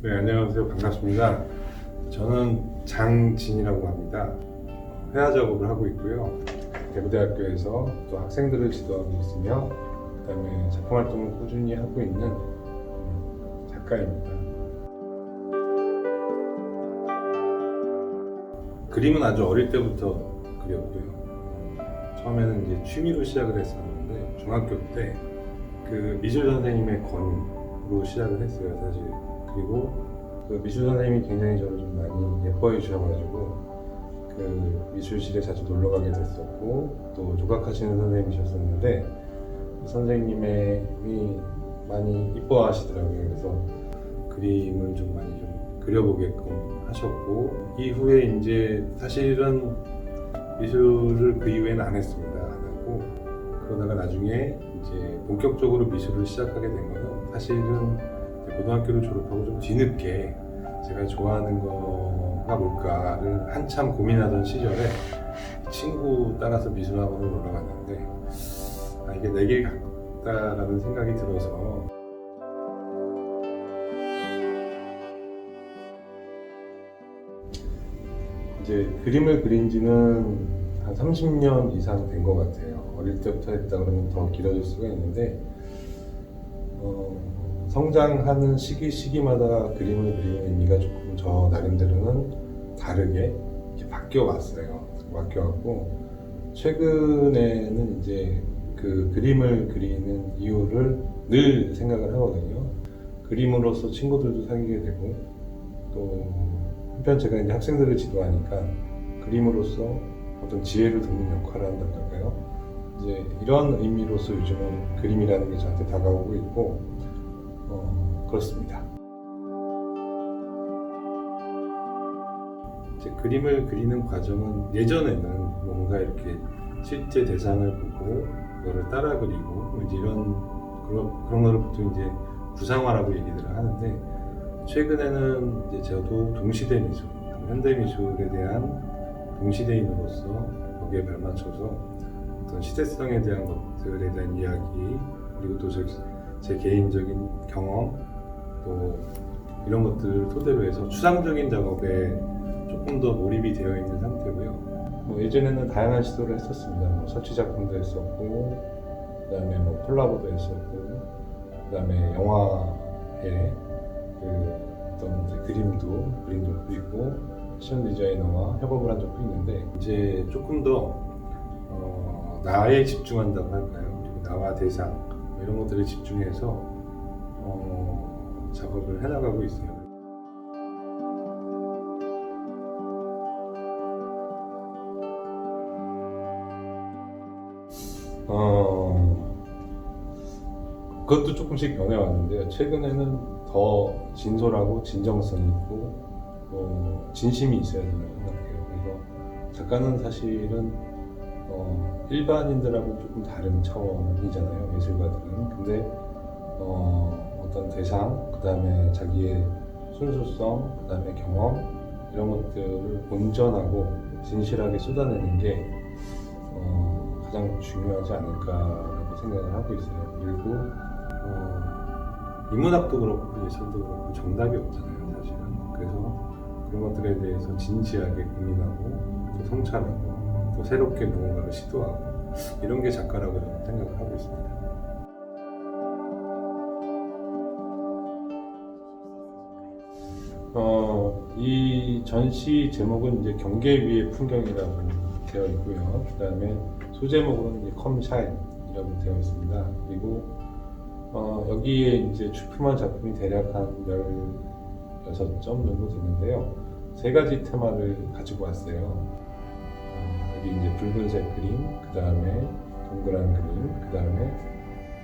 네, 안녕하세요. 반갑습니다. 저는 장진이라고 합니다. 회화 작업을 하고 있고요. 대구대학교에서 또 학생들을 지도하고 있으며, 그 다음에 작품 활동을 꾸준히 하고 있는 음, 작가입니다. 그림은 아주 어릴 때부터 그렸고요. 처음에는 이제 취미로 시작을 했었는데, 중학교 때 그 미술 선생님의 권유로 시작을 했어요, 사실. 그리고 그 미술 선생님이 굉장히 저를 좀 많이 예뻐해 주셔가지고 그 미술실에 자주 놀러 가게 됐었고 또 조각하시는 선생님이셨었는데 그 선생님이 많이 이뻐하시더라고요. 그래서 그림을 좀 많이 좀 그려보게끔 하셨고 이후에 이제 사실은 미술을 그 이후에는 안 했습니다. 안 하고 그러다가 나중에 이제 본격적으로 미술을 시작하게 된 거는 사실은 고등학교를 졸업하고 좀 뒤늦게 제가 좋아하는 거가 뭘까를 한참 고민하던 시절에 친구 따라서 미술학원을 올라갔는데 아, 이게 내게 같다라는 생각이 들어서 이제 그림을 그린 지는 한 30년 이상 된 것 같아요. 어릴 때부터 했다 그러면 더 길어질 수가 있는데 어, 성장하는 시기 시기마다 그림을 그리는 의미가 조금 저 나름대로는 다르게 이렇게 바뀌어 왔어요. 바뀌어 왔고 최근에는 이제 그 그림을 그리는 이유를 늘 생각을 하거든요. 그림으로써 친구들도 사귀게 되고 또 한편 제가 이제 학생들을 지도하니까 그림으로써 어떤 지혜를 돕는 역할을 한다고 할까요? 이제 이런 의미로서 요즘은 그림이라는 게 저한테 다가오고 있고 어, 그렇습니다. 이제 그림을 그리는 과정은 예전에는 뭔가 이렇게 실제 대상을 보고 그거를 따라 그리고 이제 이런 그런 그런 거를 보통 이제 구상화라고 얘기들을 하는데 최근에는 이제 저도 동시대 미술, 현대 미술에 대한 동시대인으로서 거기에 발맞춰서 어떤 시대성에 대한 것들에 대한 이야기 그리고 또 제 개인적인 경험 또 이런 것들을 토대로 해서 추상적인 작업에 조금 더 몰입이 되어 있는 상태고요. 뭐 예전에는 다양한 시도를 했었습니다. 뭐 설치 작품도 했었고, 그다음에 뭐 콜라보도 했었고, 그다음에 영화에 그 어떤 그림도 그린 적도 있고, 패션 디자이너와 협업을 한 적도 있는데 이제 조금 더 어, 나에 집중한다고 할까요? 그리고 나와 대상 뭐 이런 것들에 집중해서 어, 작업을 해나가고 있어요. 어, 그것도 조금씩 변해왔는데요. 최근에는 더 진솔하고 진정성 있고 어, 진심이 있어야 된다고 생각해요. 그래서 작가는 사실은 어, 일반인들하고 조금 다른 차원이잖아요. 예술가들은. 근데 어, 어떤 대상, 그 다음에 자기의 순수성, 그 다음에 경험 이런 것들을 온전하고 진실하게 쏟아내는 게 어, 가장 중요하지 않을까라고 생각을 하고 있어요. 그리고 어, 인문학도 그렇고 예술도 그렇고 정답이 없잖아요, 사실은. 그래서 그런 것들에 대해서 진지하게 고민하고 또 성찰하고 또 새롭게 무언가를 시도하고 이런 게 작가라고 저는 생각을 하고 있습니다. 어, 이 전시 제목은 이제 경계 위의 풍경이라고 되어 있고요. 그 다음에 소제목으로는 이제 컴샤인이라고 되어 있습니다. 그리고 어, 여기에 이제 출품한 작품이 대략 한 16점 정도 되는데요. 세 가지 테마를 가지고 왔어요. 어, 여기 이제 붉은색 그림, 그 다음에 동그란 그림, 그 다음에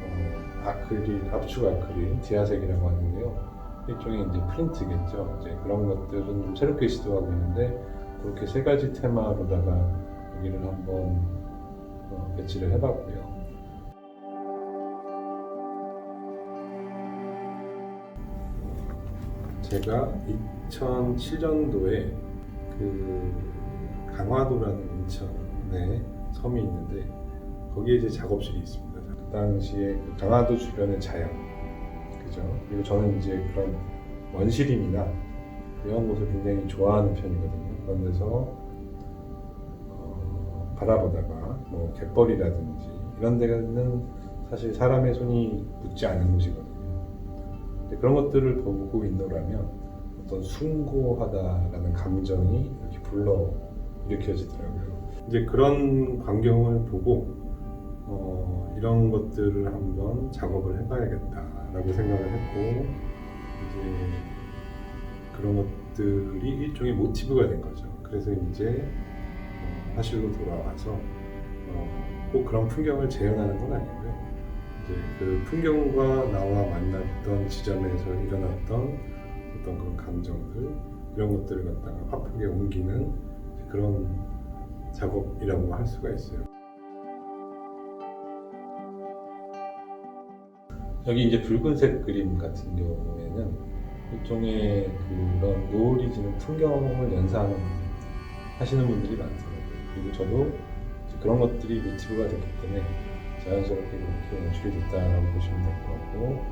어, 아크릴, 압축 아크릴, 디아색이라고 하는데요. 일종의 이제 프린트겠죠. 이제 그런 것들은 좀 새롭게 시도하고 있는데 그렇게 세 가지 테마로다가 여기를 한번 어, 배치를 해봤고요. 제가 2007년도에 그 강화도라는 인천에 섬이 있는데 거기에 이제 작업실이 있습니다. 그 당시에 그 강화도 주변의 자연, 그죠? 그리고 저는 이제 그런 원시림이나 이런 곳을 굉장히 좋아하는 편이거든요. 그런 데서 어, 바라보다가 뭐 갯벌이라든지 이런 데는 사실 사람의 손이 묻지 않은 곳이거든요. 근데 그런 것들을 보고 있노라면 어떤 숭고하다라는 감정이 이렇게 불러 일으켜지더라고요. 이제 그런 광경을 보고 어, 이런 것들을 한번 작업을 해봐야겠다라고 생각을 했고 이제 그런 것들이 일종의 모티브가 된 거죠. 그래서 이제 어, 사실로 돌아와서 어, 꼭 그런 풍경을 재현하는 건 아니고요. 이제 그 풍경과 나와 만났던 지점에서 일어났던 어떤 그런 감정들 이런 것들을 갖다가 화폭에 옮기는 그런 작업이라고 할 수가 있어요. 여기 이제 붉은색 그림 같은 경우에는 일종의 그런 노을이 지는 풍경을 연상하는 하시는 분들이 많더라고요. 그리고 저도 그런 것들이 모티브가 됐기 때문에 자연스럽게 그렇게 연출이 됐다라고 보시면 될 것 같고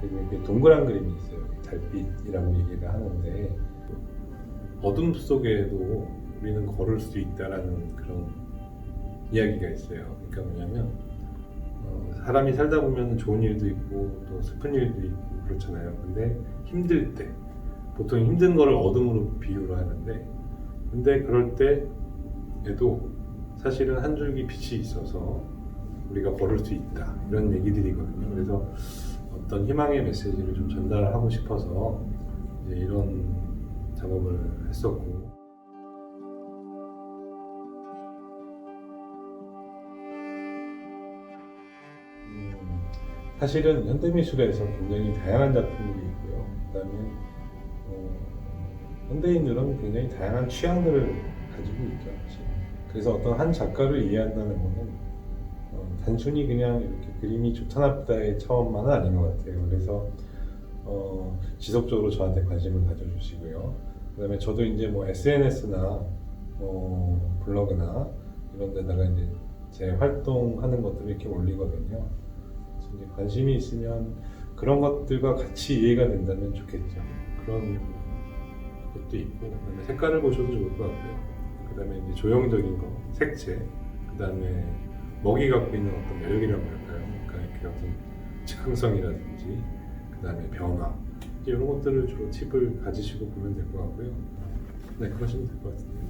그리고 이렇게 동그란 그림이 있어요. 달빛이라고 얘기를 하는데 어둠 속에도 우리는 걸을 수 있다라는 그런 이야기가 있어요. 그러니까 뭐냐면 어, 사람이 살다 보면 좋은 일도 있고 또 슬픈 일도 있고 그렇잖아요. 근데 힘들 때 보통 힘든 거를 어둠으로 비유를 하는데 근데 그럴 때에도 사실은 한 줄기 빛이 있어서 우리가 걸을 수 있다 이런 얘기들이거든요. 그래서 어떤 희망의 메시지를 좀 전달하고 싶어서 이런 작업을 했었고 사실은 현대미술에서 굉장히 다양한 작품들이 있고요. 그다음에 어, 현대인들은 굉장히 다양한 취향들을 가지고 있죠. 사실. 그래서 어떤 한 작가를 이해한다는 것은 어, 단순히 그냥 이렇게 그림이 좋다 나쁘다의 차원만은 아닌 것 같아요. 그래서 어, 지속적으로 저한테 관심을 가져주시고요. 그다음에 저도 이제 뭐 SNS나 뭐 블로그나 이런 데다가 이제 제 활동하는 것들을 이렇게 올리거든요. 이제 관심이 있으면 그런 것들과 같이 이해가 된다면 좋겠죠. 그런 것도 있고, 그다음에 색깔을 보셔도 좋을 것 같고요. 그다음에 이제 조형적인 거, 색채, 그다음에 먹이 갖고 있는 어떤 매력이라고 할까요? 그러니까 이렇게 어떤 즉흥성이라든지, 그다음에 변화 이런 것들을 주로 팁을 가지시고 보면 될 것 같고요. 네, 그러시면 될 것 같습니다.